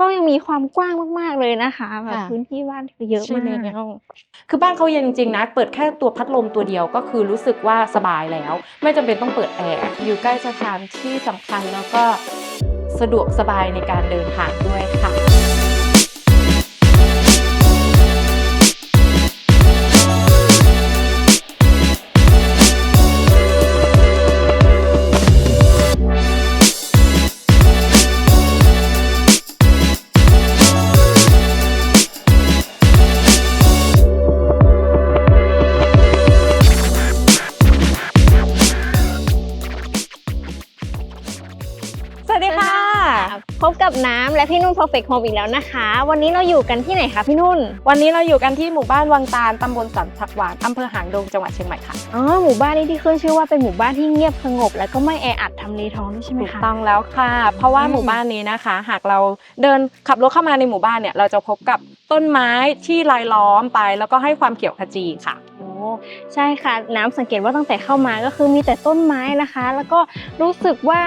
ก็ยังมีความกว้างมาก ๆเลยนะคะแบบค่ะพื้นที่บ้านคือเยอะใช่มากแล้วคือบ้านเขาเย็นจริงๆนะ เปิดแค่ตัวพัดลมตัวเดียวก็คือรู้สึกว่าสบายแล้ว ไม่จำเป็นต้องเปิดแอร์อยู่ใกล้สถานที่สำคัญแล้วก็สะดวกสบายในการเดินทางด้วยค่ะ พบกับน้ำและพี่นุ่น Perfect Home อีกแล้วนะคะ วันนี้เราอยู่กันที่ไหนคะพี่นุ่น วันนี้เราอยู่กันที่หมู่บ้านวังตาลตำบลสันผักหวานอำเภอหางดงจังหวัดเชียงใหม่ค่ะ อ๋อ หมู่บ้านนี้ที่ขึ้นชื่อว่าเป็นหมู่บ้านที่เงียบสงบ และก็ไม่แออัดทำเลทองด้วยใช่ไหมถูกคะต้องแล้วค่ะ เพราะว่าอืมหมู่บ้านนี้นะคะ หากเราเดินขับรถเข้ามาในหมู่บ้านเนี่ย เราจะพบกับต้นไม้ที่รายล้อมไป แล้วก็ให้ความเขียวขจีค่ะโอ้ใช่ค่ะน้ำสังเกตว่าตั้งแต่เข้ามาก็คือมีแต่ต้นไม้นะคะ แล้วก็รู้สึกว่า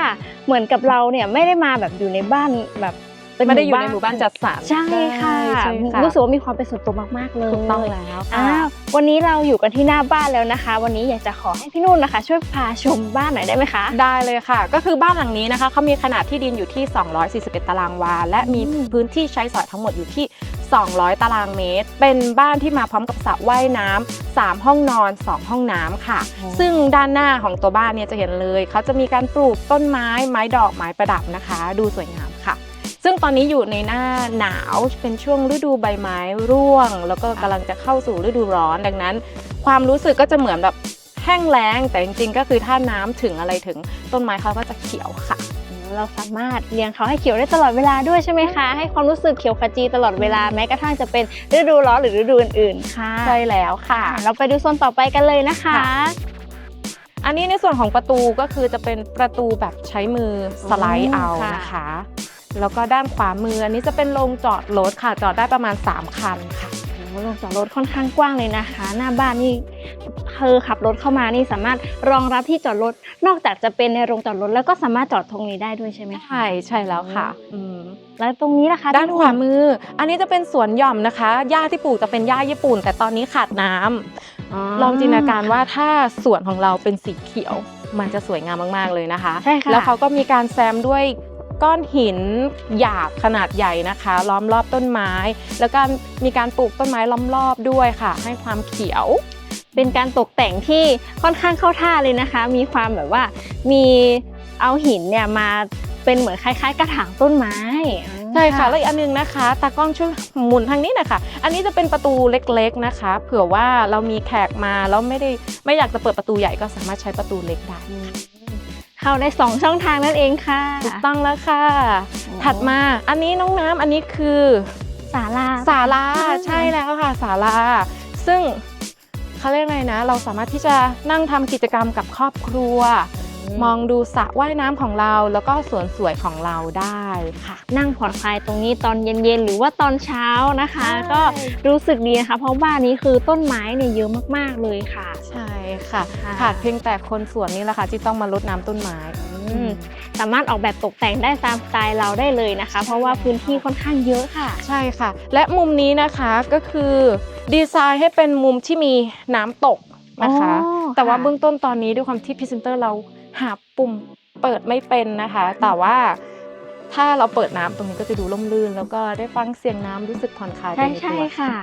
เหมือนกับเราเนี่ยไม่ได้มาแบบอยู่ในบ้านแบบเป็นไม่ได้อยู่ในหมู่บ้านจัดสรรใช่ค่ะใช่ค่ะรู้สึกว่ามีความเป็นส่วนตัวมากๆเลยถูกต้องแล้วค่ะอ้าววันนี้เราอยู่กันที่หน้าบ้านแล้วนะคะ วันนี้อยากจะขอให้พี่นุ่นนะคะ ช่วยพาชมบ้านหน่อยได้ไหมคะ ได้เลยค่ะ ก็คือบ้านหลังนี้นะคะเขามีขนาดที่ดินอยู่ที่ 241 ตารางวา และมีอืมพื้นที่ใช้สอยทั้งหมดอยู่ที่ 200 ตารางเมตร เป็นบ้านที่มาพร้อมกับสระว่ายน้ำสามห้องนอน 2 ห้องน้ำค่ะ ซึ่งด้านหน้าของตัวบ้านเนี่ยจะเห็นเลย เขาจะมีการปลูกต้นไม้ไม้ดอกไม้ประดับนะคะ ดูสวยงามค่ะ ซึ่งตอนนี้อยู่ในหน้าหนาวเป็นช่วงฤดูใบไม้ร่วง แล้วก็กำลังจะเข้าสู่ฤดูร้อนดังนั้น ความรู้สึกก็จะเหมือนแบบแห้งแล้งแต่จริงๆ ก็คือถ้าน้ำถึงอะไรถึงต้นไม้เขาก็จะเขียวค่ะ เราสามารถเลี้ยงเขาให้เขียวได้ตลอดเวลาด้วยใช่ไหมคะ ให้ความรู้สึกเขียวขจีตลอดเวลาแม้กระทั่งจะเป็นฤดูร้อนหรือฤดูอื่นๆค่ะใช่แล้วค่ะอะเราไปดูโซนต่อไปกันเลยนะคะค่ะอันนี้ในส่วนของประตูก็คือจะเป็นประตูแบบใช้มือสไลด์เอาค่ะนะคะ แล้วก็ด้านขวามืออันนี้จะเป็นโรงจอดรถค่ะ จอดได้ประมาณ 3 คันค่ะ โอ้โหโรงจอดรถค่อนข้างกว้างเลยนะคะ หน้าบ้านนี่เธอขับรถเข้ามานี่สามารถรองรับที่จอดรถ นอกจากจะเป็นในโรงจอดรถแล้วก็สามารถจอดตรงนี้ได้ด้วยใช่ไหมคะใช่ใช่แล้วค่ะอืมแล้วตรงนี้ล่ะคะด้านขวามือ อันนี้จะเป็นสวนหย่อมนะคะหญ้าที่ปลูกจะเป็นหญ้าญี่ปุ่น แต่ตอนนี้ขาดน้ำลองจินตนาการว่าถ้าสวนของเราเป็นสีเขียว มันจะสวยงามมากๆเลยนะคะใช่ค่ะแล้วเขาก็มีการแซมด้วย ก้อนหินหยาบขนาดใหญ่นะคะ ล้อมรอบต้นไม้ แล้วก็มีการปลูกต้นไม้ล้อมรอบด้วยค่ะ ให้ความเขียว เป็นการตกแต่งที่ค่อนข้างเข้าท่าเลยนะคะ มีความแบบว่ามีเอาหินเนี่ยมาเป็นเหมือนคล้าย ๆ กระถางต้นไม้ใช่ค่ะแล้วอีกอันนึงนะคะตากล้องช่วยหมุนทางนี้หนะคะ อันนี้จะเป็นประตูเล็กๆนะคะ เผื่อว่าเรามีแขกมาแล้วไม่ได้ไม่อยากจะเปิดประตูใหญ่ก็สามารถใช้ประตูเล็กได้ เข้าได้สองช่องทางนั่นเองค่ะถูกต้องแล้วค่ะ ถัดมาอันนี้น้องน้ำอันนี้คือศาลาศาลาอ่าใช่แล้วค่ะศาลาซึ่งเขาเรียกอะไรนะ เราสามารถที่จะนั่งทำกิจกรรมกับครอบครัว มองดูสระว่ายน้ำของเราแล้วก็สวนสวยของเราได้ค่ะ นั่งผ่อนคลายตรงนี้ตอนเย็นๆ หรือว่าตอนเช้านะคะใช่ก็รู้สึกดีนะคะ เพราะบ้านนี้คือต้นไม้เนี่ยเยอะมากๆเลยค่ะ ใช่ค่ะค่ะขาดเพียงแต่คนสวนนี่แหละค่ะที่ต้องมารดน้ำต้นไม้อืมสามารถออกแบบตกแต่งได้ตามสไตล์เราได้เลยนะคะ เพราะว่าพื้นที่ค่อนข้างเยอะค่ะ ใช่ค่ะ และมุมนี้นะคะก็คือดีไซน์ให้เป็นมุมที่มีน้ำตกนะคะอ๋อแต่ว่าค่ะเบื้องต้นตอนนี้ด้วยความที่พรีเซนเตอร์เรา หาปุ่มเปิดไม่เป็นนะคะ แต่ว่าถ้าเราเปิดน้ำตรงนี้ก็จะดูร่มรื่น แล้วก็ได้ฟังเสียงน้ำรู้สึกผ่อนคลายไปใช่ในใช่ค่ะ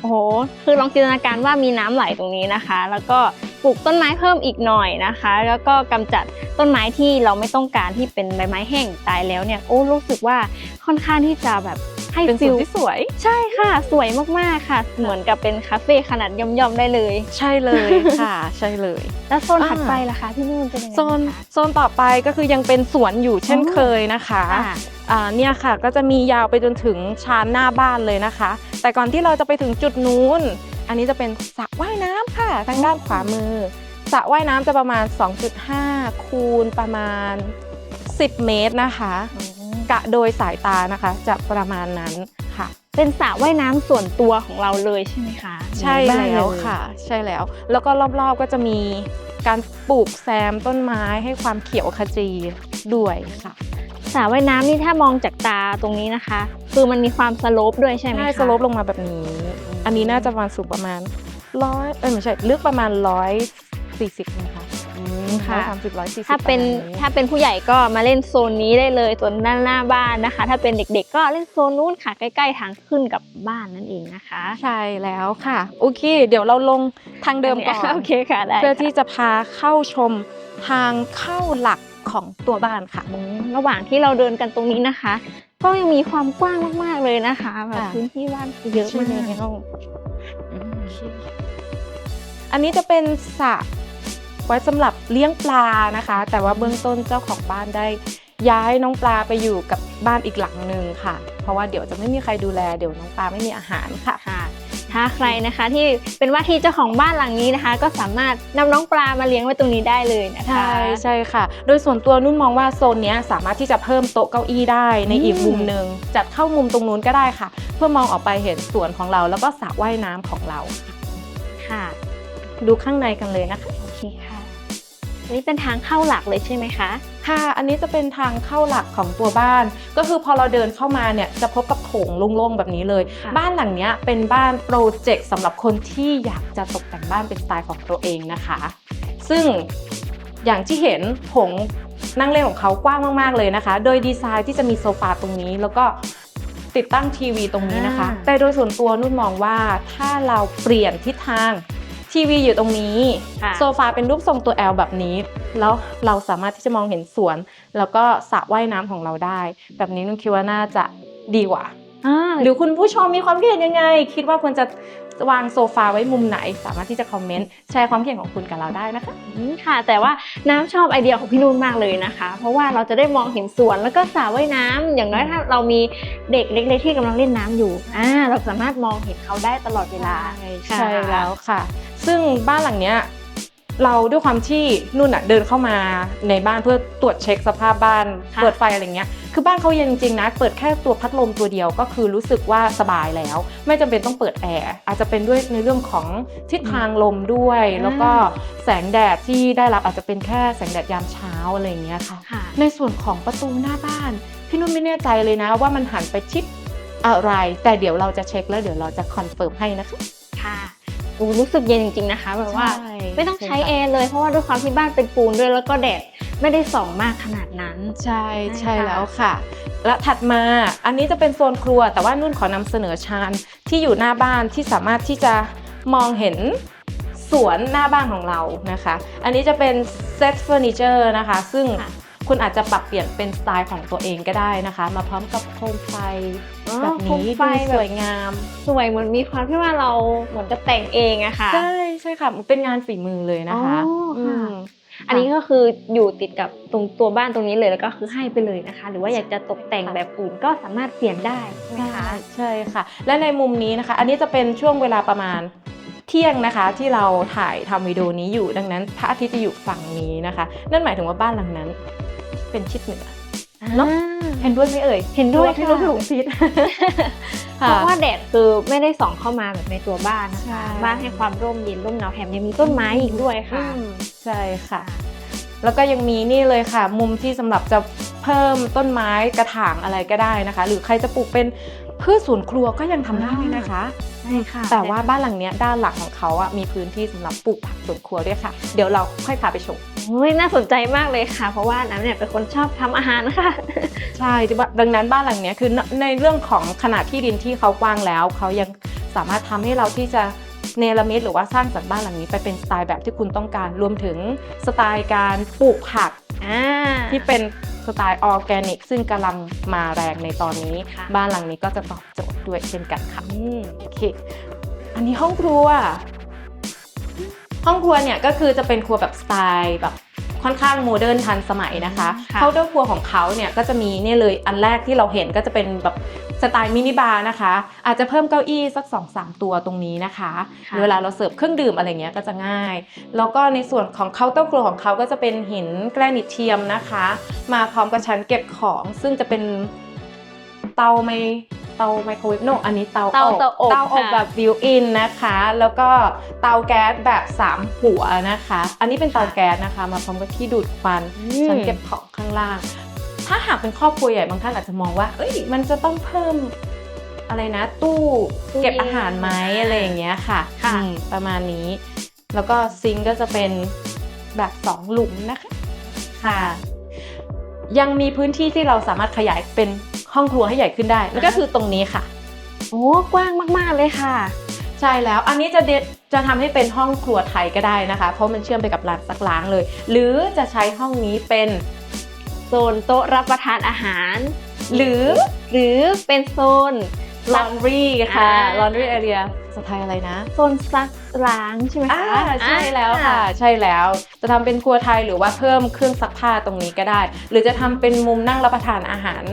โอ้โหคือลองจินตนาการว่ามีน้ำไหลตรงนี้นะคะ แล้วก็ปลูกต้นไม้เพิ่มอีกหน่อยนะคะ แล้วก็กำจัดต้นไม้ที่เราไม่ต้องการที่เป็นใบไม้แห้งตายแล้วเนี่ยโอ้รู้สึกว่าค่อนข้างที่จะแบบ ให้เป็นสฟิวนลที่สวย ใช่ค่ะ สวยมากๆค่ะ เหมือนกับเป็นคาเฟ่ขนาดย่อมๆได้เลย ใช่เลยค่ะ ใช่เลย แล้วโซนอ่าถัดไปล่ะคะพี่นุ่นเป็นยังไงโซนบ้างคะโซนต่อไปก็คือยังเป็นสวนอยู่เช่นอ๋อเคยนะคะค่ะอ่าเนี่ยค่ะก็จะมียาวไปจนถึงชานหน้าบ้านเลยนะคะ แต่ก่อนที่เราจะไปถึงจุดนู้น อันนี้จะเป็นสระว่ายน้ำค่ะ ทางด้านขวามือสระว่ายน้ำจะประมาณ 2.5 คูณประมาณ 10 เมตรนะคะ กะโดยสายตานะคะ จะประมาณนั้นค่ะ เป็นสระว่ายน้ำส่วนตัวของเราเลยใช่ไหมคะใช่ในบ้านแล้วเยค่ะ ใช่แล้ว แล้วก็รอบๆก็จะมีการปลูกแซมต้นไม้ให้ความเขียวขจีด้วยค่ะสระว่ายน้ำนี่ถ้ามองจากตาตรงนี้นะคะ คือมันมีความสโลปด้วยใช่ไหมใช่คะสโลปลงมาแบบนี้ อันนี้น่าจะประมาณสูงประมาณร้อยเอ้ยไม่ใช่ลึกประมาณร้อยสี่สิบนะคะอืมร้อย ค่ะสามสิบร้อยสี่สิบถ้าเป็นถ้าเป็นผู้ใหญ่ก็มาเล่นโซนนี้ได้เลยส่วนด้านหน้าบ้านนะคะ ถ้าเป็นเด็กๆ ก็เล่นโซนนู้นค่ะ ใกล้ๆทางขึ้นกับบ้านนั่นเองนะคะ ใช่แล้วค่ะโอเค เดี๋ยวเราลงทางเดิมก่อนโอเคค่ะได้เพื่อที่จะพาเข้าชมทางเข้าหลักของตัวบ้านค่ะอืมระหว่างที่เราเดินกันตรงนี้นะคะ ก็ยังมีความกว้างมากๆเลยนะคะแบบค่ะพื้นที่บ้านเยอะมากเลยใช่อันนี้จะเป็นสระ ไว้สำหรับเลี้ยงปลานะคะ แต่ว่าเบื้องต้นเจ้าของบ้านได้ ย้ายน้องปลาไปอยู่กับบ้านอีกหลังหนึ่งค่ะ เพราะว่าเดี๋ยวจะไม่มีใครดูแลเดี๋ยวน้องปลาไม่มีอาหารค่ะค่ะถ้าใครนะคะที่เป็นว่าที่เจ้าของบ้านหลังนี้นะคะ ก็สามารถนำน้องปลามาเลี้ยงไว้ตรงนี้ได้เลยนะคะ ใช่ใช่ค่ะ โดยส่วนตัวนุ่นมองว่าโซนเนี้ยสามารถที่จะเพิ่มโต๊ะเก้าอี้ได้ในอีกอืมมุมหนึ่งจัดเข้ามุมตรงนู้นก็ได้ค่ะ เพื่อมองออกไปเห็นสวนของเราแล้วก็สระว่ายน้ำของเราค่ะ ดูข้างในกันเลยนะคะโอเคค่ะอันนี้เป็นทางเข้าหลักเลยใช่ไหมคะ ค่ะ อันนี้จะเป็นทางเข้าหลักของตัวบ้าน ก็คือพอเราเดินเข้ามาเนี่ยจะพบกับโถงโล่งๆแบบนี้เลยค่ะบ้านหลังเนี้ยเป็นบ้านโปรเจกต์สำหรับคนที่อยากจะตกแต่งบ้านเป็นสไตล์ของตัวเองนะคะ ซึ่งอย่างที่เห็นโถงนั่งเล่นของเขากว้างมากๆเลยนะคะ โดยดีไซน์ที่จะมีโซฟาตรงนี้แล้วก็ติดตั้งทีวีตรงนี้นะคะอ่าแต่โดยส่วนตัวนุ่นมองว่าถ้าเราเปลี่ยนทิศทาง ทีวีอยู่ตรงนี้ค่ะโซฟาเป็นรูปทรงตัว L แบบนี้ แล้วเราสามารถที่จะมองเห็นสวน แล้วก็สระว่ายน้ำของเราได้ แบบนี้นุ่นคิดว่าน่าจะดีกว่าอ่า หรือคุณผู้ชมมีความคิดเห็นยังไง คิดว่าควรจะวางโซฟาไว้มุมไหน สามารถที่จะคอมเมนต์แชร์ความคิดเห็นของคุณกับเราได้นะคะอืมค่ะ แต่ว่าน้ำชอบไอเดียของพี่นุ่นมากเลยนะคะ เพราะว่าเราจะได้มองเห็นสวนแล้วก็สระว่ายน้ำอย่างน้อยถ้าเรามีเด็กเล็กๆที่กำลังเล่นน้ำอยู่อ่าเราสามารถมองเห็นเขาได้ตลอดเวลาใช่แล้วค่ะ ซึ่งบ้านหลังเนี้ย เราด้วยความที่นุ่นอะเดินเข้ามาในบ้านเพื่อตรวจเช็คสภาพบ้าน ค่ะ เปิดไฟอะไรเงี้ยคือบ้านเขาเย็นจริงๆนะเปิดแค่ตัวพัดลมตัวเดียวก็คือรู้สึกว่าสบายแล้ว ไม่จำเป็นต้องเปิดแอร์อาจจะเป็นด้วยในเรื่องของทิศทางลมด้วยอ่าแล้วก็แสงแดดที่ได้รับอาจจะเป็นแค่แสงแดดยามเช้าอะไรอย่างเงี้ยค่ะ ค่ะ ในส่วนของประตูหน้าบ้าน พี่นุ่นไม่แน่ใจเลยนะว่ามันหันไปทิศอะไร แต่เดี๋ยวเราจะเช็คแล้วเดี๋ยวเราจะคอนเฟิร์มให้นะคะ ค่ะโอ้รู้สึกเย็นจริง ๆนะคะ แบบว่าใช่ไม่ต้องใช้ใช่ค่ะแอร์เลยเพราะว่าด้วยความที่บ้านเป็นปูนด้วยแล้วก็แดดไม่ได้ส่องมากขนาดนั้น ใช่ใช่ใช่ค่ะแล้วค่ะ และถัดมาอันนี้จะเป็นโซนครัว แต่ว่านุ่นขอนำเสนอชานที่อยู่หน้าบ้านที่สามารถที่จะมองเห็นสวนหน้าบ้านของเรานะคะ อันนี้จะเป็นเซตเฟอร์นิเจอร์นะคะ ซึ่ง ค่ะคุณอาจจะปรับเปลี่ยนเป็นสไตล์ของตัวเองก็ได้นะคะ มาพร้อมกับโคมไฟแบบโคมนี้ไฟดูแบสบวยงาม สวยเหมือนมีความที่ว่าเราเหมือนจะแต่งเองอะค่ะ ใช่ใช่ค่ะมันเป็นงานฝีมือเลยนะคะอ๋อค่ะมอันนี้ก็คืออยู่ติดกับตรงตัวบ้านตรงนี้เลยแล้วก็คือให้ไปเลยนะคะ หรือว่าอยากจะตกแต่งแบบอื่นก็สามารถเปลี่ยนได้นะใช่คะใช่ค่ะ และในมุมนี้นะคะ อันนี้จะเป็นช่วงเวลาประมาณเที่ยงนะคะที่เราถ่ายทำวิดีโอนี้อยู่ดังนั้นพระอาทิตย์จะอยู่ฝั่งนี้นะคะ นั่นหมายถึงว่าบ้านหลังนั้น เป็นทิศเหนือเนอะเห็นด้วยไหมเอ่ยเห็นด้วยพี่ค่ะรู้ถูกทิศเพราะว่าแดดคือไม่ได้ส่องเข้ามาแบบในตัวบ้านนะใช่คะบ้านให้ความร่มเย็นร่มหนาวแถมยังมีต้นไม้อีกด้วยค่ะอืมใช่ค่ะ แล้วก็ยังมีนี่เลยค่ะ มุมที่สำหรับจะเพิ่มต้นไม้กระถางอะไรก็ได้นะคะ หรือใครจะปลูกเป็นพืชสวนครัวก็ยังทำได้นะคะ ใช่ค่ะ แต่ว่าบ้านหลังเนี้ยด้านหลังของเขาอะมีพื้นที่สำหรับปลูกผักสวนครัวด้วยค่ะ เดี๋ยวเราค่อยพาไปชมโอ้ยน่าสนใจมากเลยค่ะ เพราะว่าน้ำเนี่ยเป็นคนชอบทำอาหารค่ะ ใช่ดังนั้นบ้านหลังเนี้ยคือในเรื่องของขนาดที่ดินที่เขากว้างแล้วเขายังสามารถทำให้เราที่จะ เนรมิตหรือว่าสร้างสรรค์บ้านหลังนี้ไปเป็นสไตล์แบบที่คุณต้องการ รวมถึงสไตล์การปลูกผักอ่าที่เป็นสไตล์ออร์แกนิก ซึ่งกำลังมาแรงในตอนนี้ค่ะบ้านหลังนี้ก็จะตอบโจทย์ด้วยเช่นกันค่ะอืมโอเคอันนี้ห้องครัว ห้องครัวเนี่ยก็คือจะเป็นครัวแบบสไตล์แบบค่อนข้างโมเดิร์นทันสมัยนะคะค่ะเขาด้วยครัวของเขาเนี่ยก็จะมีเนี่ยเลยอันแรกที่เราเห็นก็จะเป็นแบบสไตล์มินิบาร์นะคะ อาจจะเพิ่มเก้าอี้สัก2อสตัวตรงนี้นะคะค่ะเวลาเราเสิร์ฟเครื่องดื่มอะไรเงี้ยก็จะง่าย แล้วก็ในส่วนของเคาน์เตอร์ครัวของเขาก็จะเป็นหินแกรนิตเทียมนะคะ มาพร้อมกับชั้นเก็บของซึ่งจะเป็น เตาไมเตาไมโครเวฟโนอันนี้เตาเตาอบเตาอบเตาอบค่ะแบบบิวอินนะคะ แล้วก็เตาแก๊สแบบ 3 หัวนะคะ อันนี้เป็นเตาแก๊สนะคะ มาพร้อมกับที่ดูดควันชั้นเก็บของข้างล่าง ถ้าหากเป็นครอบครัวใหญ่บางท่านอาจจะมองว่า เอ้ยมันจะต้องเพิ่มอะไรนะ ตู้ตู้เก็บอาหารไหมอะไรอย่างเงี้ยค่ะค่ะอืมประมาณนี้ แล้วก็ซิงก์ก็จะเป็นแบบสองหลุมนะคะค่ะ ยังมีพื้นที่ที่เราสามารถขยายเป็น ห้องครัวให้ใหญ่ขึ้นได้นั่นก็คือตรงนี้ค่ะ โอ้กว้างมากๆเลยค่ะ ใช่แล้วอันนี้จะเดจะทำให้เป็นห้องครัวไทยก็ได้นะคะ เพราะมันเชื่อมไปกับร้านซักล้างเลย หรือจะใช้ห้องนี้เป็นโซนโต๊ะรับประทานอาหาร หรือหรือเป็นโซน laundry ค่ะอ่า laundry area สไทยอะไรนะโซนซักล้างใช่ไหมอ่าคะใช่แล้วค่ะ ใช่แล้ว จะทำเป็นครัวไทยหรือว่าเพิ่มเครื่องซักผ้าตรงนี้ก็ได้ หรือจะทำเป็นมุมนั่งรับประทานอาหาร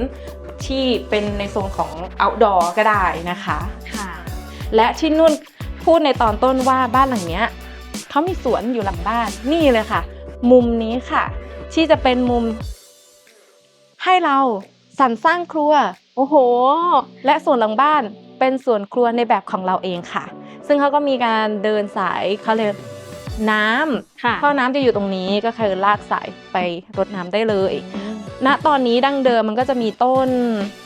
ที่เป็นในโซนของ outdoor ก็ได้นะคะค่ะและที่นุ่นพูดในตอนต้นว่าบ้านหลังเนี้ยเขามีสวนอยู่หลังบ้านนี่เลยค่ะ มุมนี้ค่ะ ที่จะเป็นมุม ให้เราสรรสร้างครัว โอ้โห และส่วนหลังบ้านเป็นส่วนครัวในแบบของเราเองค่ะ ซึ่งเขาก็มีการเดินสายเขาเรียกน้ำค่ะท่อน้ำจะอยู่ตรงนี้ก็คือลากสายไปรดน้ำได้เลย ณตอนนี้ดั้งเดิมมันก็จะมีต้น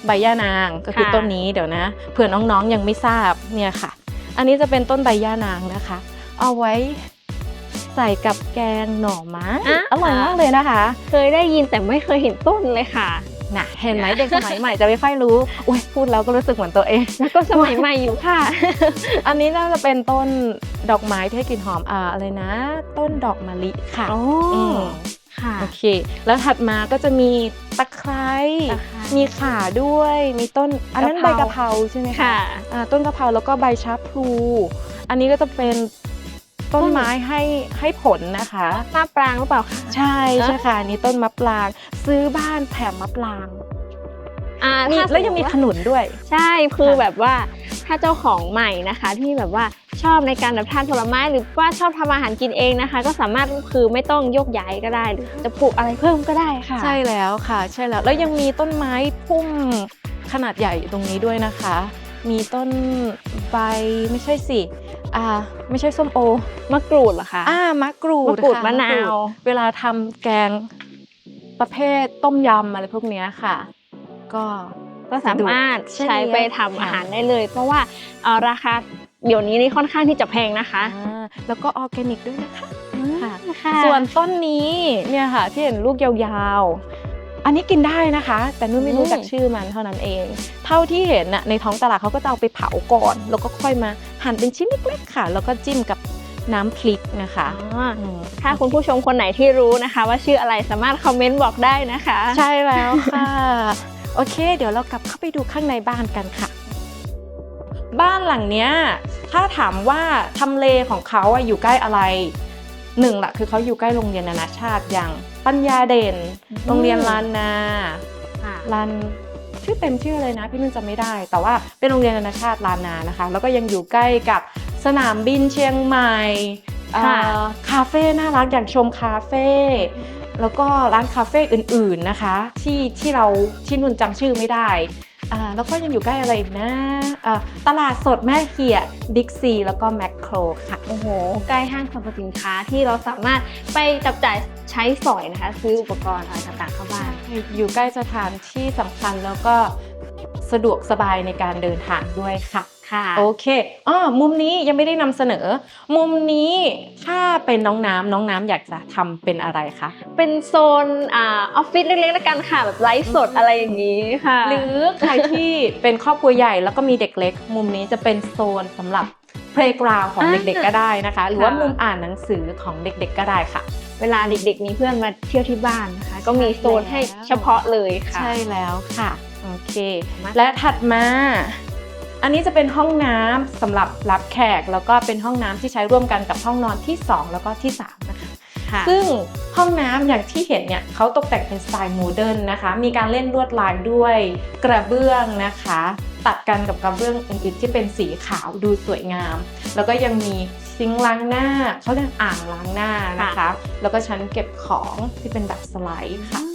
ใบย่านางก็คือค่ะ ต้นนี้เดี๋ยวนะเผื่อน้องๆยังไม่ทราบเนี่ยค่ะ อันนี้จะเป็นต้นใบย่านางนะคะ เอาไว้ใส่กับแกงหน่อไม้ะ อร่อยมากเลยนะคะเคยได้ยินแต่ไม่เคยเห็นต้นเลยค่ะ น่ะเห็นไหมเด็กสมัยใหม่จะไม่ค่อยรู้อุ้ยพูดแล้วก็รู้สึกเหมือนตัวเอง แล้วก็สมัยใหม่อยู่ค่ะ อันนี้น่าจะเป็นต้นดอกไม้ที่ให้กลิ่นหอมอ่าอะไรนะ ต้นดอกมะลิค่ะโอ้อืม ค่ะ โอเค แล้วถัดมาก็จะมีตะไคร้ตะไคร้มีข่าด้วย มีต้น อันนั้นกะใบเพรากะเพราใช่ไหมค่ะ อ่าต้นกะเพราแล้วก็ใบชะพลู อันนี้ก็จะเป็นต้นไม้ให้ให้ผลนะคะ มะปรางหรือเปล่าคะ ใช่ใช่ค่ะอันนี้ต้นมะปราง ซื้อบ้านแถมมะปรางอ่ามีถ้าแล้วยังมีสขติานุนด้วย ใช่คือค่ะแบบว่า ถ้าเจ้าของใหม่นะคะ ที่แบบว่าชอบในการแบบทานผลไม้ หรือว่าชอบทำอาหารกินเองนะคะ ก็สามารถคือไม่ต้องโยกย้ายก็ได้ หรือจะปลูกอะไรเพิ่มก็ได้ค่ะ ใช่แล้วค่ะ ใช่แล้วแล้วยังมีต้นไม้พุ่มขนาดใหญ่ตรงนี้ด้วยนะคะ มีต้นใบไม่ใช่สิอ่าไม่ใช่ส้มโอมะกรูดเหรอคะอ่ามะกรูดมะกรูดค่มะนาวกรูดเวลาทำแกงประเภทต้มยำอะไรพวกเนี้ยค่ะ ก็ ก็สามารถใช่ใช้ไปทำค่ะอาหารได้เลย เพราะว่าเอ่อราคาเดี๋ยวนี้นี่ค่อนข้างที่จะแพงนะคะอ่าแล้วก็ออร์แกนิกด้วยนะคะค่ะค่ะส่วนต้นนี้เนี่ยค่ะที่เห็นลูกยาวๆ อันนี้กินได้นะคะ แต่นุ่นไม่รู้จักชื่อมันเท่านั้นเอง เท่าที่เห็นน่ะในท้องตลาดเขาก็จะเอาไปเผาก่อน แล้วก็ค่อยมาหั่นเป็นชิ้นเล็กๆค่ะ แล้วก็จิ้มกับน้ำพริกนะคะอ๋ออืมถ้าคุณผู้ชมคนไหนที่รู้นะคะ ว่าชื่ออะไรสามารถคอมเมนต์บอกได้นะคะ ใช่แล้วค่ะ โอเค เดี๋ยวเรากลับเข้าไปดูข้างในบ้านกันค่ะ บ้านหลังเนี้ยถ้าถามว่าทำเลของเขาอะอยู่ใกล้อะไรหนึ่งละคือเขาอยู่ใกล้โรงเรียนนานาชาติอย่างปัญญาเด่นอืมโรงเรียนลานนาค่ะลานชื่อเต็มชื่ออะไรนะพี่นุ่นจำไม่ได้ แต่ว่าเป็นโรงเรียนนานาชาติลานนานะคะ แล้วก็ยังอยู่ใกล้กับสนามบินเชียงใหม่ค่ะเอ่อคาเฟ่น่ารักอย่างชมคาเฟ่ แล้วก็ร้านคาเฟ่อื่นๆนะคะ ที่ที่เราที่นุ่นจำชื่อไม่ได้อ่าแล้วก็ยังอยู่ใกล้อะไรอีกนะอ่าตลาดสดแม่เขียบิ๊กซีแล้วก็แมคโครค่ะ โอ้โห ใกล้ห้างสรรพสินค้าที่เราสามารถไปจับจ่ายใช้สอยนะคะ ซื้ออุปกรณ์อะไรต่างๆเข้าบ้าน อยู่ใกล้สถานที่สำคัญแล้วก็สะดวกสบายในการเดินทางด้วยค่ะ ค่ะโอเคอ๋อมุมนี้ยังไม่ได้นำเสนอ มุมนี้ถ้าเป็นน้องน้ำน้องน้ำอยากจะทำเป็นอะไรคะ เป็นโซนอ่าออฟฟิศเล็กๆแล้วกันค่ะแบบไลฟ์สดอะไรอย่างนี้ค่ะ หรือใครที่เป็นครอบครัวใหญ่แล้วก็มีเด็กเล็ก มุมนี้จะเป็นโซนสำหรับ playground ของอ่าเด็กๆก็ได้นะคะ หรือว่าค่ะมุมอ่านหนังสือของเด็กๆก็ได้ค่ะเวลาเด็กๆ มีเพื่อนมาเที่ยวที่บ้านนะคะ ก็มีโซนให้เฉพาะเลยค่ะ ใช่แล้วค่ะ โอเคมาและถัดมา อันนี้จะเป็นห้องน้ำสำหรับรับแขก แล้วก็เป็นห้องน้ำที่ใช้ร่วมกันกับห้องนอนที่ 2 แล้วก็ที่3นะคะค่ะซึ่งห้องน้ำอย่างที่เห็นเนี่ยเขาตกแต่งเป็นสไตล์โมเดิร์นนะคะ มีการเล่นลวดลายด้วยกระเบื้องนะคะ ตัดกันกับกระเบื้องอื่นๆที่เป็นสีขาวดูสวยงาม แล้วก็ยังมีซิงค์ล้างหน้าเขาเรียกอ่างล้างหน้านะคะ แล้วก็ชั้นเก็บของที่เป็นแบบสไลด์ค่ะอืม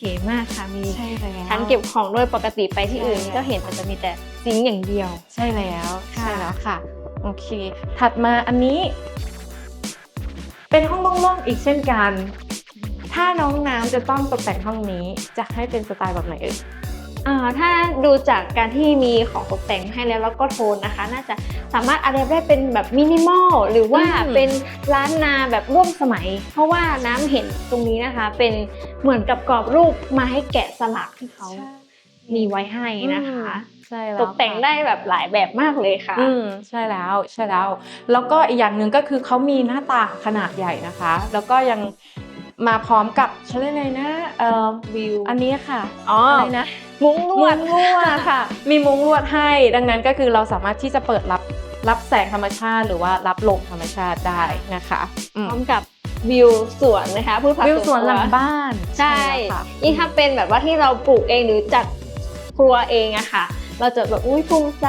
เก๋มากค่ะมีใช่แล้วชั้นเก็บของด้วยปกติไปที่อื่นใช่นี่ก็เห็นมันจะมีแต่ซิงค์อย่างเดียว ใช่แล้วค่ะใช่แล้วค่ะโอเค ถัดมาอันนี้ เป็นห้องโล่งๆอีกเช่นกัน ถ้าน้องน้ำจะต้องตกแต่งห้องนี้จะให้เป็นสไตล์แบบไหนเอ่ยอ่า ถ้าดูจากการที่มีของตกแต่งให้แล้วแล้วก็โทนนะคะ น่าจะสามารถอะไรได้เป็นแบบมินิมอลหรือว่าอืมเป็นร้านนาแบบร่วมสมัย เพราะว่าน้ำเห็นตรงนี้นะคะ เป็นเหมือนกับกรอบรูปไม้แกะสลักที่เขามีไว้ให้นะคะใช่แล้วตกแต่งได้แบบหลายแบบมากเลยค่ะ อืมใช่แล้วใช่แล้ว แล้วก็อีกอย่างหนึ่งก็คือเขามีหน้าต่างขนาดใหญ่นะคะ แล้วก็ยัง มาพร้อมกับเขาเรียกอะไรนะเอ่อวิวอันนี้ค่ะอ๋ออะไรนะมุ้งลมุ้วดงลวดค่ะ มีมุ้งลวดให้ ดังนั้นก็คือเราสามารถที่จะเปิดรับรับแสงธรรมชาติ หรือว่ารับลมธรรมชาติได้นะคะอืพมร้อมกับวิวสวนนะคะพืชผักวิวสวนครัหลังบ้าน ใช่แล้วค่ะยิ่งถ้าเป็นแบบว่าที่เราปลูกเองหรือจัดครัวเองอะค่ะ เราจะแบบอุ้ยภูมิใจ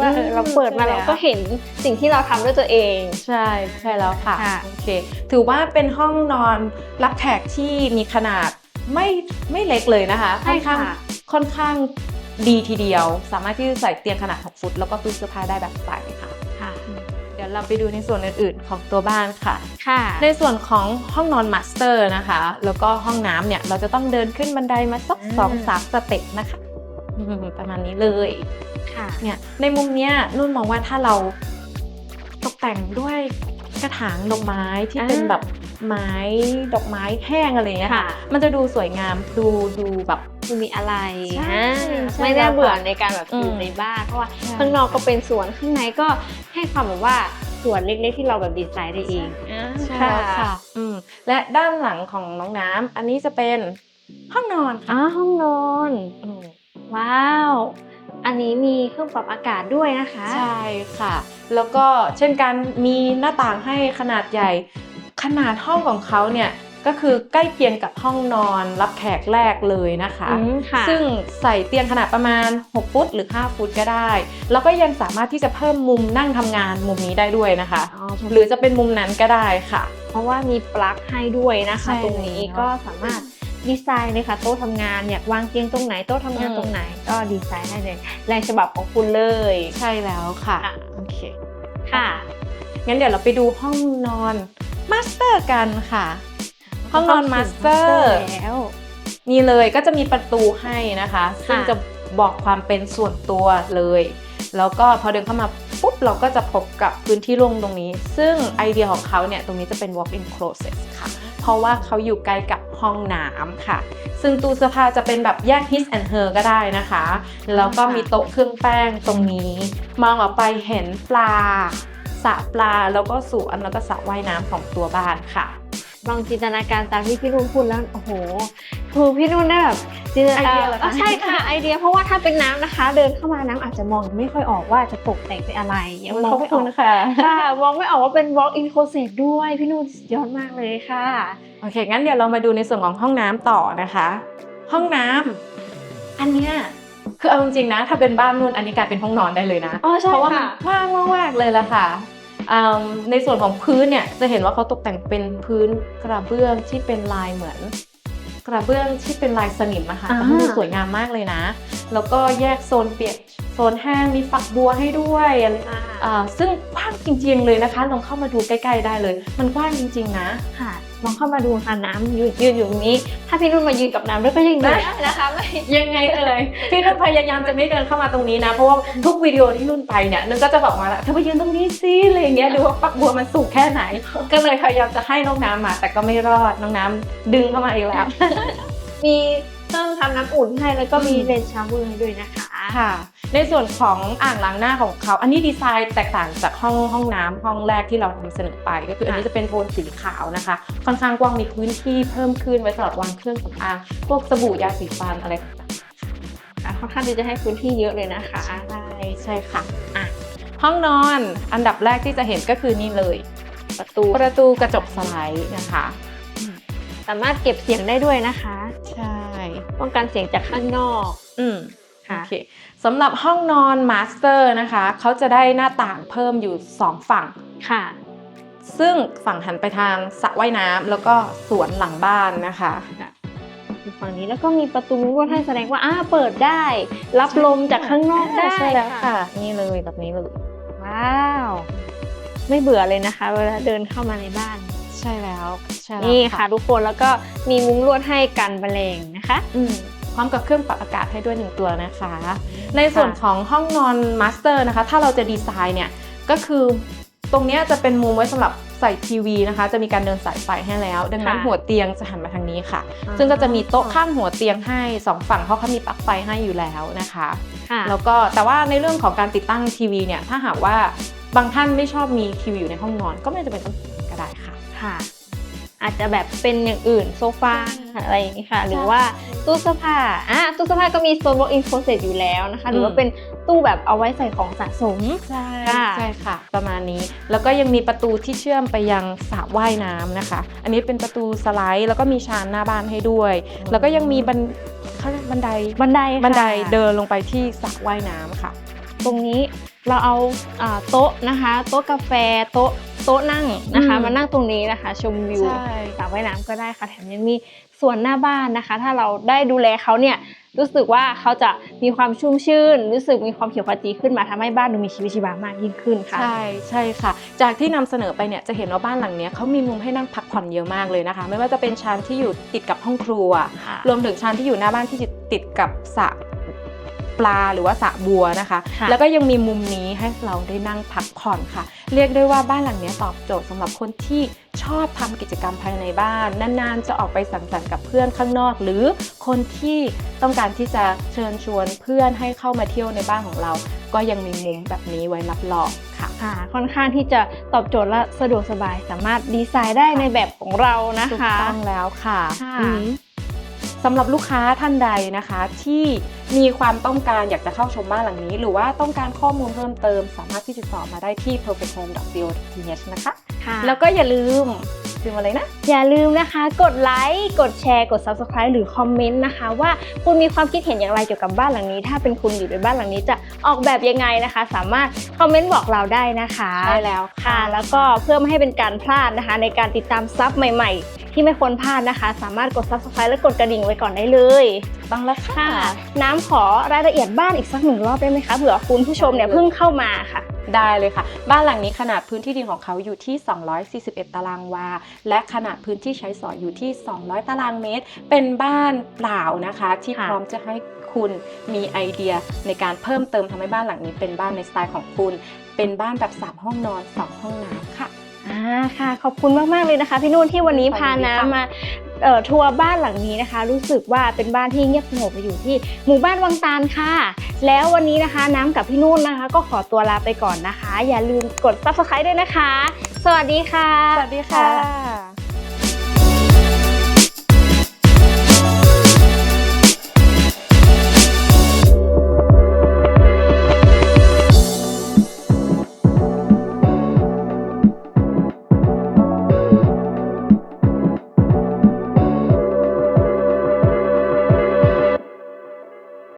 ว่าเออเราเปิดมาเราก็เห็นสิ่งที่เราทำด้วยตัวเอง ใช่ใช่แล้วค่ะค่ะโอเคถือว่าเป็นห้องนอนรับแขกที่มีขนาดไม่ไม่เล็กเลยนะคะใช่ค่อนข้างค่ะค่อนข้างดีทีเดียว สามารถที่จะใส่เตียงขนาด 6 ฟุต แล้วก็ตู้เสื้อผ้าได้แบบสบายเลยค่ะค่ะเดี๋ยวเราไปดูในส่วนอื่นๆของตัวบ้านค่ะค่ะ ในส่วนของห้องนอนมาสเตอร์นะคะ แล้วก็ห้องน้ำเนี่ยเราจะต้องเดินขึ้นบันไดมาสักอ่าสองสามสเต็ปนะคะอืม ประมาณนี้เลยค่ะเนี่ยในมุมเนี้ยนุ่นมองว่าถ้าเราตกแต่งด้วยกระถางดอกไม้ที่อ่าเป็นแบบไม้ดอกไม้แห้งอะไรเงี้ยค่ะค่ะมันจะดูสวยงามดูดูแบบมันมีอะไรใช่อ่าใช่ไม่น่าแล้วค่ะเบื่อในการแบบอยู่อืมในบ้านเพราะว่าใช่ข้างนอกก็เป็นสวนข้างในก็ให้ความแบบว่าสวนเล็กๆที่เราแบบดีไซน์ได้เองอ่าใช่แล้วค่ะอืมและด้านหลังของน้องน้ำอันนี้จะเป็นห้องนอนค่ะอ๋อห้องนอนอืม ว้าว อันนี้มีเครื่องปรับอากาศด้วยนะคะ ใช่ค่ะ แล้วก็เช่นกันมีหน้าต่างให้ขนาดใหญ่ ขนาดห้องของเขาเนี่ยก็คือใกล้เคียงกับห้องนอนรับแขกแรกเลยนะคะอืมค่ะซึ่งใส่เตียงขนาดประมาณ 6 ฟุตหรือ 5 ฟุตก็ได้ แล้วก็ยังสามารถที่จะเพิ่มมุมนั่งทำงานมุมนี้ได้ด้วยนะคะอ๋อหรือจะเป็นมุมนั้นก็ได้ค่ะ เพราะว่ามีปลั๊กให้ด้วยนะคะใช่ตรงนี้แล้วก็สามารถ ดีไซน์เลยค่ะโต๊ะทำงานอยากวางเตียงตรงไหนโต๊ะทำงานอืมตรงไหนก็ดีไซน์ได้เลยลายฉบับของคุณเลยใช่แล้วค่ะค่ะโอเคค่ะงั้นเดี๋ยวเราไปดูห้องนอนมาสเตอร์กันค่ะ ห้องนอนมาสเตอร์แล้วนี่เลยก็จะมีประตูให้นะคะ ซึ่งจะบอกความเป็นส่วนตัวเลย แล้วก็พอเดินเข้ามาปุ๊บเราก็จะพบกับพื้นที่โล่งตรงนี้ ซึ่งไอเดียของเขาเนี่ย ตรงนี้จะเป็น walk-in closet ค่ะ เพราะว่าเขาอยู่ใกล้กับห้องน้ำค่ะ ซึ่งตู้เสื้อผ้าจะเป็นแบบแยก his and her ก็ได้นะคะ แล้วก็มีโต๊ะเครื่องแป้งตรงนี้ มองออกไปเห็นปลาสระปลาแล้วก็สวนแล้วก็สระว่ายน้ำของตัวบ้านค่ะ ลองจินตนาการตามที่พี่นุ่นพูดแล้วโอ้โหคือพี่นุ่นได้แบบจินตนาไอเดียเหรอคะใช่ค่ะไอเดียเพราะว่าถ้าเป็นน้ำนะคะ เดินเข้ามาน้ำอาจจะมองไม่ค่อยออกว่าจะตกแต่งเป็นอะไรยังมองไม่ออกค่ะค่ะมองไม่ออกว่าเป็น walk in closet ด้วยพี่นุ่นสุดยอดมากเลยค่ะโอเคงั้นเดี๋ยวเรามาดูในส่วนของห้องน้ำต่อนะคะ ห้องน้ำอันเนี้ยคือเอาจริงๆนะ ถ้าเป็นบ้านนุ่นอันนี้กลายเป็นห้องนอนได้เลยนะอ๋อใช่เพราะว่ามันค่ะกว้างมากๆเลยละค่ะอืม ในส่วนของพื้นเนี่ยจะเห็นว่าเขาตกแต่งเป็นพื้นกระเบื้องที่เป็นลายเหมือน กระเบื้องที่เป็นลายสนิมอะค่ะอ่าแต่มันดูสวยงามมากเลยนะ แล้วก็แยกโซนเปียกโซนแห้งมีฝักบัวให้ด้วยอะไรอ่าอ่าซึ่งกว้างจริงๆเลยนะคะลองเข้ามาดูใกล้ ๆ ได้เลย มันกว้างจริง ๆ นะค่ะ ลองเข้ามาดูค่ะน้ำยืนยืนอยู่ตรงนี้ ถ้าพี่นุ่นมายืนกับน้ำด้วยก็ยังได้นะคะไม่ยังไงเอ่ยพี่นุ่นพยายามจะไม่เดินเข้ามาตรงนี้นะ เพราะว่าทุกวิดีโอที่นุ่นไปเนี่ยนุ่นก็จะบอกมาละเธอไปยืนตรงนี้สิอะไรอย่างเงี้ยดูว่าปักบัวมันสูงแค่ไหน ก็เลยพยายามจะให้น้องน้ำมา แต่ก็ไม่รอดน้องน้ำดึงเข้ามาอีกแล้ว มีเครื่องทำน้ำอุ่นให้แล้วก็มีอืมเลนส์ชาวเวอร์ให้ด้วยนะคะค่ะ ในส่วนของอ่างล้างหน้าของเขา อันนี้ดีไซน์แตกต่างจากห้องห้องน้ำห้องแรกที่เรานำเสนอไป ก็คืออันนี้จะเป็นโทนสีขาวนะคะ ค่อนข้างกว้างมีพื้นที่เพิ่มขึ้นไว้สำหรับวางเครื่องสำอางพวกสบู่ยาสีฟันอะไรต่างๆอะค่อนข้างที่จะให้พื้นที่เยอะเลยนะคะใช่ใช่ค่ะอะห้องนอนอันดับแรกที่จะเห็นก็คือนี่เลย ประตูประตูกระจกสไลด์นะคะสามารถเก็บเสียงได้ด้วยนะคะ ใช่ ป้องกันเสียงจากข้างนอก อืมโอค่ะเค สำหรับห้องนอนมาสเตอร์นะคะเขาจะได้หน้าต่างเพิ่มอยู่ 2 ฝั่ง ค่ะ ซึ่งฝั่งหันไปทางสระว่ายน้ำแล้วก็สวนหลังบ้านนะคะอยู่ฝั่งนี้แล้วก็มีประตูมุ้งลวดให้แสดงว่าอ้าเปิดได้ รับลมจากข้างนอกได้ใช่แล้วค่ะ นี่เลยแบบนี้เลยว้าว ไม่เบื่อเลยนะคะ เวลาเดินเข้ามาในบ้าน ใช่แล้วใช่แล้วนี่ค่ะ ทุกคนแล้วก็มีมุ้งลวดให้กันแมลงนะคะ อืม พร้อมกับเครื่องปรับอากาศให้ด้วยหนึ่งตัวนะคะ ในส่วนของห้องนอนมาสเตอร์นะคะ ถ้าเราจะดีไซน์เนี่ยก็คือตรงเนี้ยจะเป็นมุมไว้สำหรับใส่ทีวีนะคะ จะมีการเดินสายไฟให้แล้ว ดังนั้นค่ะหัวเตียงจะหันมาทางนี้ค่ะ ซึ่งก็จะมีโต๊ะข้างหัวเตียงให้สองฝั่งเพราะเขามีปลั๊กไฟให้อยู่แล้วนะคะค่ะแล้วก็แต่ว่าในเรื่องของการติดตั้งทีวีเนี่ยถ้าหากว่าบางท่านไม่ชอบมีทีวีอยู่ในห้องนอน ก็ไม่จำเป็นต้องติดก็ได้ค่ะค่ะ อาจจะแบบเป็นอย่างอื่นโซฟาใช่อะไรอย่างนี้ค่ะ หรือใช่ว่าตู้เสื้อผ้าอะตู้เสื้อผ้าก็มีโซน walk in closet อยู่แล้วนะคะ หรือว่าอืมเป็นตู้แบบเอาไว้ใส่ของสะสม ใช่ค่ะใช่ค่ะ ประมาณนี้ แล้วก็ยังมีประตูที่เชื่อมไปยังสระว่ายน้ำนะคะ อันนี้เป็นประตูสไลด์ แล้วก็มีชานหน้าบ้านให้ด้วย แล้วก็ยังมีบันเขาเรียกบันไดบันไดค่ะบันไดเดินลงไปที่สระว่ายน้ำค่ะ ตรงนี้เราเอาอ่าโต๊ะนะคะ โต๊ะกาแฟโต๊ะ โต๊ะนั่งนะคะอืมมานั่งตรงนี้นะคะ ชมวิวใช่สระว่ายน้ำก็ได้ค่ะแถมยังมีส่วนหน้าบ้านนะคะ ถ้าเราได้ดูแลเขาเนี่ยรู้สึกว่าเขาจะมีความชุ่มชื่น รู้สึกมีความเขียวขจีขึ้นมาทำให้บ้านดูมีชีวิตชีวามากยิ่งขึ้นค่ะ ใช่ใช่ค่ะ จากที่นำเสนอไปเนี่ยจะเห็นว่าบ้านหลังเนี้ยเขามีมุมให้นั่งพักผ่อนเยอะมากเลยนะคะ ไม่ว่าจะเป็นชานที่อยู่ติดกับห้องครัวค่ะรวมถึงชานที่อยู่หน้าบ้านที่ติดกับสระ ปลาหรือว่าสระบัวนะคะค่ะแล้วก็ยังมีมุมนี้ให้เราได้นั่งพักผ่อนค่ะ เรียกได้ว่าบ้านหลังเนี้ยตอบโจทย์สำหรับคนที่ชอบทำกิจกรรมภายในบ้าน นานๆ จะออกไปสังสรรค์กับเพื่อนข้างนอก หรือคนที่ต้องการที่จะเชิญชวนเพื่อนให้เข้ามาเที่ยวในบ้านของเรา ก็ยังมีมุมแบบนี้ไว้รับรองค่ะค่ะค่อนข้างที่จะตอบโจทย์และสะดวกสบายสามารถดีไซน์ได้ในแบบของเรานะถูกคะต้องแล้วค่ะค่ะอืม สำหรับลูกค้าท่านใดนะคะ ที่มีความต้องการอยากจะเข้าชมบ้านหลังนี้ หรือว่าต้องการข้อมูลเพิ่มเติม สามารถที่ติดต่อมาได้ที่ perfecthome.co.th นะคะค่ะแล้วก็อย่าลืมลืมอะไรนะ อย่าลืมนะคะ กดไลค์กดแชร์กด Subscribe หรือคอมเมนต์นะคะ ว่าคุณมีความคิดเห็นอย่างไรเกี่ยวกับบ้านหลังนี้ ถ้าเป็นคุณอยู่ในบ้านหลังนี้จะออกแบบยังไงนะคะ สามารถคอมเมนต์บอกเราได้นะคะใช่แล้วค่ะ แล้วก็เพื่อไม่ให้เป็นการพลาดนะคะ ในการติดตามซับใหม่ ๆ ที่ไม่ควรพลาดนะคะ สามารถกด Subscribe และกดกระดิ่งไว้ก่อนได้เลยต้องแล้วค่ะค่ะ น้ำขอรายละเอียดบ้านอีกสักหนึ่งรอบได้ไหมคะเผื่อคุณผู้ชมเนี่ยได้เลยเพิ่งเข้ามาค่ะ ได้เลยค่ะ บ้านหลังนี้ขนาดพื้นที่ดินของเขาอยู่ที่ 241 ตารางวา และขนาดพื้นที่ใช้สอยอยู่ที่ 200 ตารางเมตร เป็นบ้านเปล่านะคะ ที่ค่ะพร้อมจะให้คุณมีไอเดียในการเพิ่มเติมทำให้บ้านหลังนี้เป็นบ้านในสไตล์ของคุณ เป็นบ้านแบบสามห้องนอนสองห้องน้ำค่ะอ่า ค่ะ ขอบคุณมาก ๆ เลยนะคะ พี่นุ่นที่วันนี้ขอบคุณพาค่ะน้ำมาเอ่อทัวร์บ้านหลังนี้นะคะ รู้สึกว่าเป็นบ้านที่เงียบสงบไปอยู่ที่หมู่บ้านวังตาลค่ะ แล้ววันนี้นะคะน้ำกับพี่นุ่นนะคะ ก็ขอตัวลาไปก่อนนะคะ อย่าลืมกด subscribe ด้วยนะคะ สวัสดีค่ะ สวัสดีค่ะ